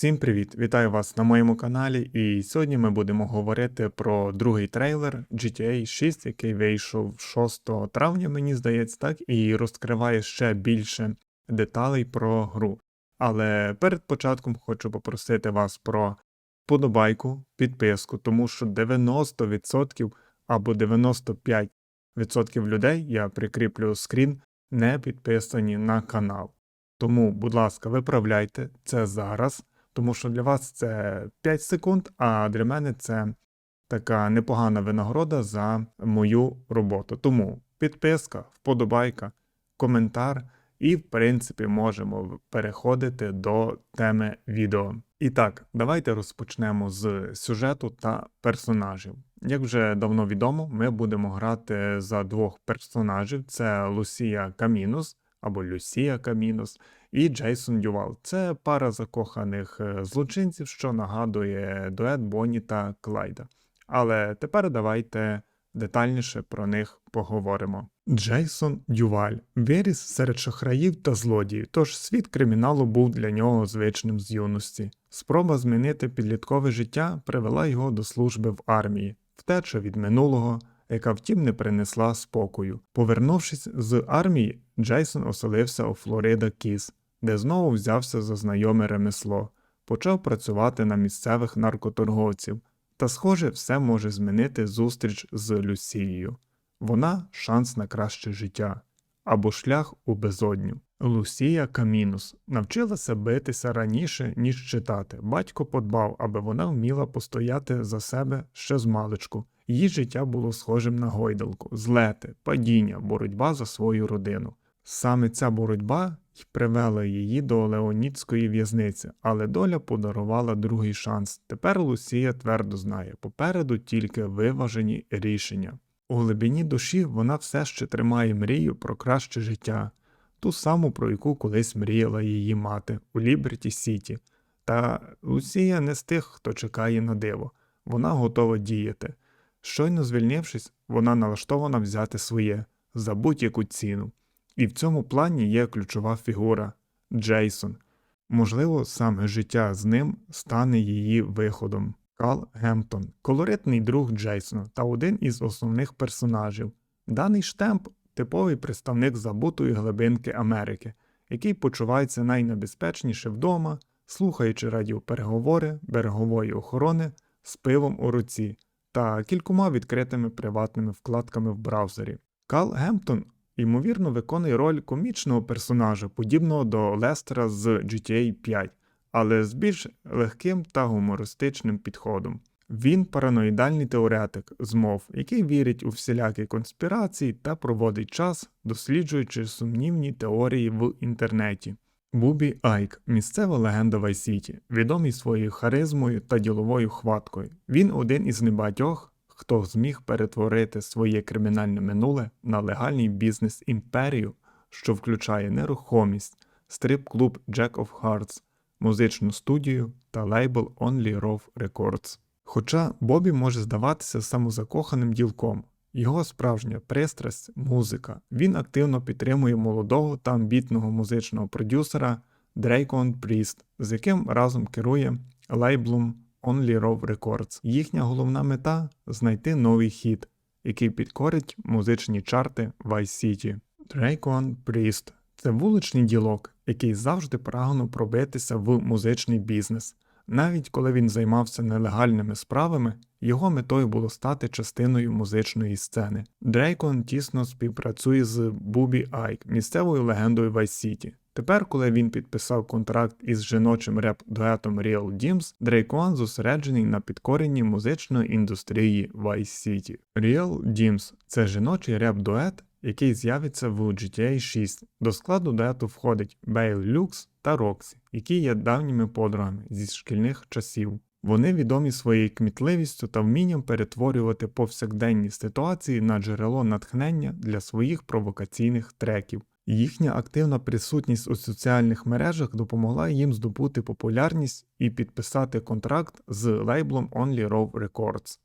Всім привіт! Вітаю вас на моєму каналі. І сьогодні ми будемо говорити про другий трейлер GTA 6, який вийшов 6 травня, мені здається, так, і розкриває ще більше деталей про гру. Але перед початком хочу попросити вас про подобайку, підписку, тому що 90% або 95% людей, я прикріплю скрін, не підписані на канал. Тому, будь ласка, виправляйте це зараз, тому що для вас це 5 секунд, а для мене це така непогана винагорода за мою роботу. Тому підписка, вподобайка, коментар, і, в принципі, можемо переходити до теми відео. І так, давайте розпочнемо з сюжету та персонажів. Як вже давно відомо, ми будемо грати за двох персонажів: це Лусія Камінус або Люсія Камінус і Джейсон Дювал. Це пара закоханих е, злочинців, що нагадує дует Бонні та Клайда. Але тепер давайте детальніше про них поговоримо. Джейсон Дюваль виріс серед шахраїв та злодіїв, тож світ криміналу був для нього звичним з юності. Спроба змінити підліткове життя привела його до служби в армії, втеча від минулого, яка втім не принесла спокою. Повернувшись з армії, Джейсон оселився у Флорида Кіс, де знову взявся за знайоме ремесло, почав працювати на місцевих наркоторговців. Та, схоже, все може змінити зустріч з Люсією. Вона шанс на краще життя або шлях у безодню. Лусія Камінус навчилася битися раніше, ніж читати. Батько подбав, аби вона вміла постояти за себе ще з маличку. Її життя було схожим на гойдалку, злети, падіння, боротьба за свою родину. Саме ця боротьба й привела її до Леонідської в'язниці, але доля подарувала другий шанс. Тепер Лусія твердо знає, попереду тільки виважені рішення. У глибині душі вона все ще тримає мрію про краще життя, ту саму, про яку колись мріяла її мати у Ліберті Сіті. Та Лусія не з тих, хто чекає на диво, вона готова діяти. Щойно звільнившись, вона налаштована взяти своє за будь-яку ціну. І в цьому плані є ключова фігура Джейсон. Можливо, саме життя з ним стане її виходом. Кал Гемптон, колоритний друг Джейсона та один із основних персонажів. Даний штемп типовий представник забутої глибинки Америки, який почувається найнебезпечніше вдома, слухаючи радіопереговори берегової охорони з пивом у руці та кількома відкритими приватними вкладками в браузері. Кал Гемптон ймовірно виконує роль комічного персонажа, подібного до Лестера з GTA 5, але з більш легким та гумористичним підходом. Він параноїдальний теоретик змов, який вірить у всілякі конспірації та проводить час, досліджуючи сумнівні теорії в інтернеті. Бубі Айк місцева легенда Вайсіті, відомий своєю харизмою та діловою хваткою. Він один із небагатьох, хто зміг перетворити своє кримінальне минуле на легальний бізнес імперію, що включає нерухомість, стрип-клуб Jack of Hearts, музичну студію та лейбл Only Rove Records. Хоча Бобі може здаватися самозакоханим ділком, його справжня пристрасть музика. Він активно підтримує молодого та амбітного музичного продюсера Дрейкон Пріст, з яким разом керує лейблом Only Rove Records. Їхня головна мета знайти новий хіт, який підкорить музичні чарти Vice City. Дрейкон Пріст це вуличний ділок, який завжди прагнув пробитися в музичний бізнес. Навіть коли він займався нелегальними справами, його метою було стати частиною музичної сцени. Дрейкон тісно співпрацює з Бубі Айк, місцевою легендою Vice City. Тепер, коли він підписав контракт із жіночим реп-дуетом Real Dims, Дрейкон зосереджений на підкоренні музичної індустрії Vice City. Real Dims – це жіночий реп-дует, який з'явиться в GTA 6. До складу дуету входить Бейл Люкс та Роксі, які є давніми подругами зі шкільних часів. Вони відомі своєю кмітливістю та вмінням перетворювати повсякденні ситуації на джерело натхнення для своїх провокаційних треків. Їхня активна присутність у соціальних мережах допомогла їм здобути популярність і підписати контракт з лейблом Only Rove Records.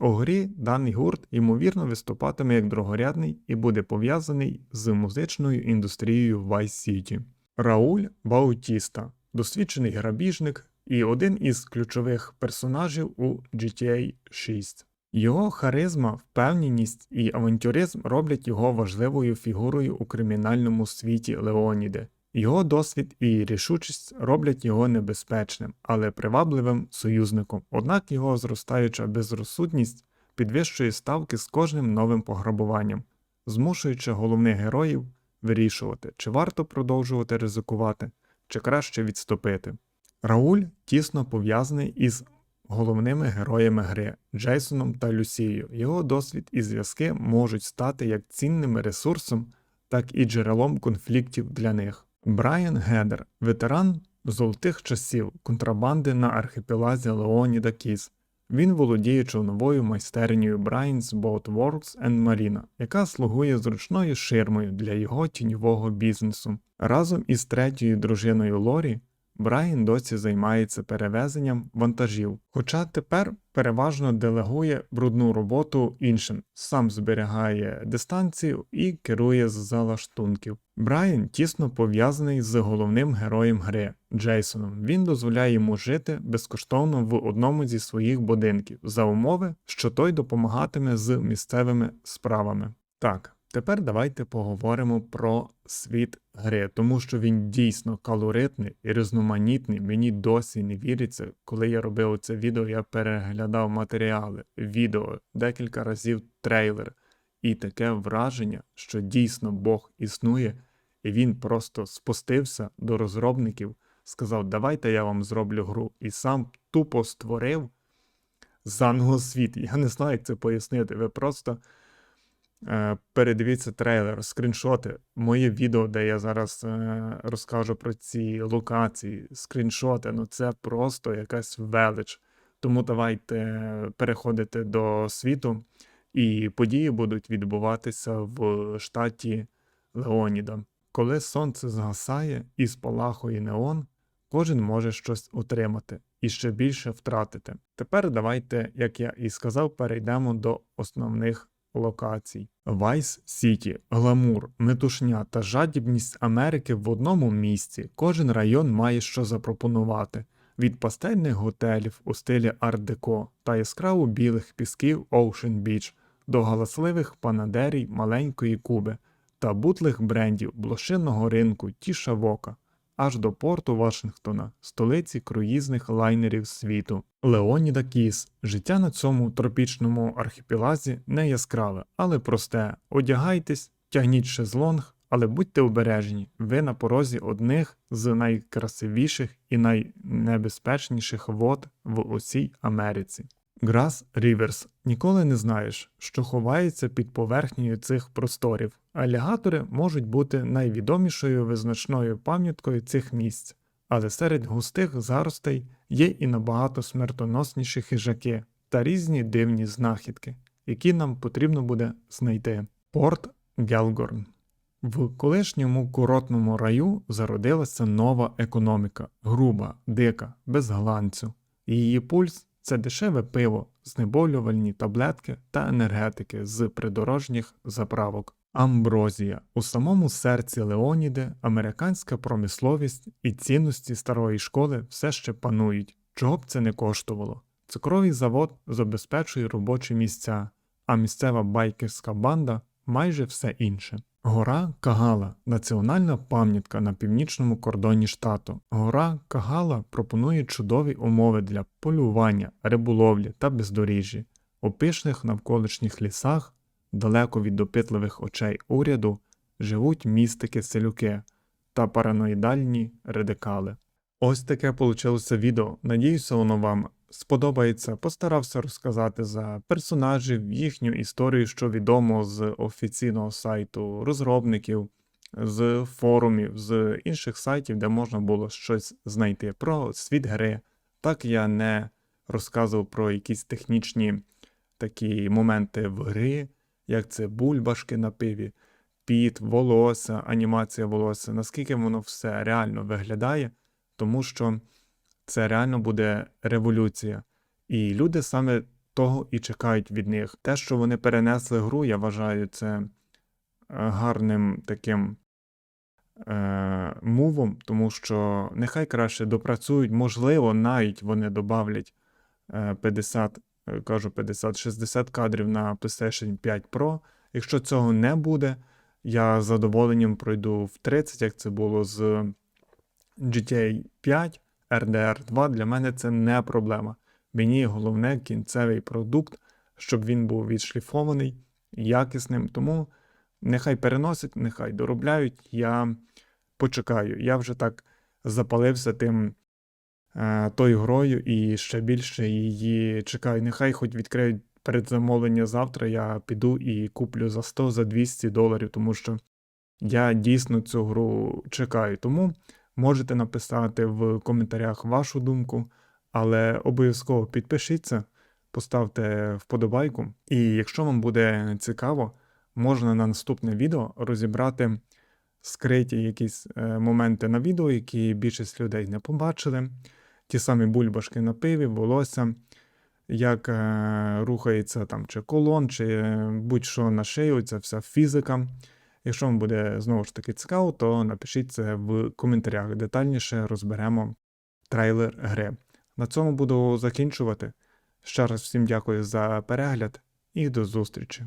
У грі даний гурт ймовірно виступатиме як другорядний і буде пов'язаний з музичною індустрією Vice City. Рауль Баутіста досвідчений грабіжник, і один із ключових персонажів у GTA 6. Його харизма, впевненість і авантюризм роблять його важливою фігурою у кримінальному світі Леоніде. Його досвід і рішучість роблять його небезпечним, але привабливим союзником. Однак його зростаюча безрозсудність підвищує ставки з кожним новим пограбуванням, змушуючи головних героїв вирішувати, чи варто продовжувати ризикувати, чи краще відступити. Рауль тісно пов'язаний із головними героями гри Джейсоном та Люсією. Його досвід і зв'язки можуть стати як цінним ресурсом, так і джерелом конфліктів для них. Брайан Гедер, ветеран золотих часів контрабанди на архіпелазі Леоніда Кіз. Він володіє човновою майстернею Brian's Boat Works and Marina, яка слугує зручною ширмою для його тіньового бізнесу. Разом із третьою дружиною Лорі Брайан досі займається перевезенням вантажів, хоча тепер переважно делегує брудну роботу іншим, сам зберігає дистанцію і керує з залаштунків. Брайан тісно пов'язаний з головним героєм гри Джейсоном. Він дозволяє йому жити безкоштовно в одному зі своїх будинків за умови, що той допомагатиме з місцевими справами. Так, Тепер давайте поговоримо про світ гри, тому що він дійсно калоритний і різноманітний. Мені досі не віриться. Коли я робив це відео, я переглядав матеріали, відео, декілька разів трейлер, і таке враження, що дійсно Бог існує, і він просто спустився до розробників, сказав: Давайте я вам зроблю гру. І сам тупо створив заново світ. Я не знаю, як це пояснити. Ви просто. Е, передивіться трейлер, скріншоти, моє відео, де я зараз е, розкажу про ці локації, скріншоти. Ну це просто якась велич. Тому давайте переходити до світу, і події будуть відбуватися в штаті Леоніда. Коли сонце згасає і спалахує неон, кожен може щось отримати і ще більше втратити. Тепер давайте, як я і сказав, перейдемо до основних локацій. Вайс Сіті, гламур, метушня та жадібність Америки в одному місці. Кожен район має що запропонувати. Від пастельних готелів у стилі арт-деко та яскраво білих пісків Ocean Beach до галасливих панадерій маленької Куби та бутлих брендів блошинного ринку Тіша Вока аж до порту Вашингтона, столиці круїзних лайнерів світу. Леоніда Кіс. Життя на цьому тропічному архіпелазі не яскраве, але просте. Одягайтесь, тягніть шезлонг, але будьте обережні, ви на порозі одних з найкрасивіших і найнебезпечніших вод в усій Америці. Грас Ріверс. Ніколи не знаєш, що ховається під поверхнею цих просторів. Алігатори можуть бути найвідомішою визначною пам'яткою цих місць, але серед густих заростей є і набагато смертоносніші хижаки та різні дивні знахідки, які нам потрібно буде знайти. Порт Гелгорн. В колишньому курортному раю зародилася нова економіка, груба, дика, без гланцю. Її пульс це дешеве пиво, знеболювальні таблетки та енергетики з придорожніх заправок. Амброзія у самому серці Леоніде американська промисловість і цінності старої школи все ще панують, чого б це не коштувало. Цукровий завод забезпечує робочі місця, а місцева байкерська банда майже все інше. Гора Кагала національна пам'ятка на північному кордоні штату. Гора Кагала пропонує чудові умови для полювання, риболовлі та бездоріжжі. У пишних навколишніх лісах, далеко від допитливих очей уряду, живуть містики-селюки та параноїдальні радикали. Ось таке получилося відео. Надіюся, воно вам сподобається. Постарався розказати за персонажів, їхню історію, що відомо з офіційного сайту розробників, з форумів, з інших сайтів, де можна було щось знайти про світ гри. Так я не розказував про якісь технічні такі моменти в гри, як це бульбашки на пиві, піт, волосся, анімація волосся, наскільки воно все реально виглядає, тому що це реально буде революція. І люди саме того і чекають від них. Те, що вони перенесли гру, я вважаю це е, гарним таким е, мувом, тому що нехай краще допрацюють, можливо, навіть вони добавлять е, 50, е, кажу 50-60 кадрів на PlayStation 5 Pro. Якщо цього не буде, я з задоволенням пройду в 30, як це було з GTA 5, RDR 2. Для мене це не проблема. Мені головне кінцевий продукт, щоб він був відшліфований, якісним. Тому нехай переносять, нехай доробляють. Я почекаю. Я вже так запалився тим е, тою грою і ще більше її чекаю. Нехай хоч відкриють передзамовлення завтра, я піду і куплю за 100 за 200 доларів, тому що я дійсно цю гру чекаю. Тому можете написати в коментарях вашу думку, але обов'язково підпишіться, поставте вподобайку. І якщо вам буде цікаво, можна на наступне відео розібрати скриті якісь е, моменти на відео, які більшість людей не побачили. Ті самі бульбашки на пиві, волосся, як е, рухається там чи колон, чи е, будь-що на шию, ця вся фізика. Якщо вам буде знову ж таки цікаво, то напишіть це в коментарях. Детальніше розберемо трейлер гри. На цьому буду закінчувати. Ще раз всім дякую за перегляд і до зустрічі.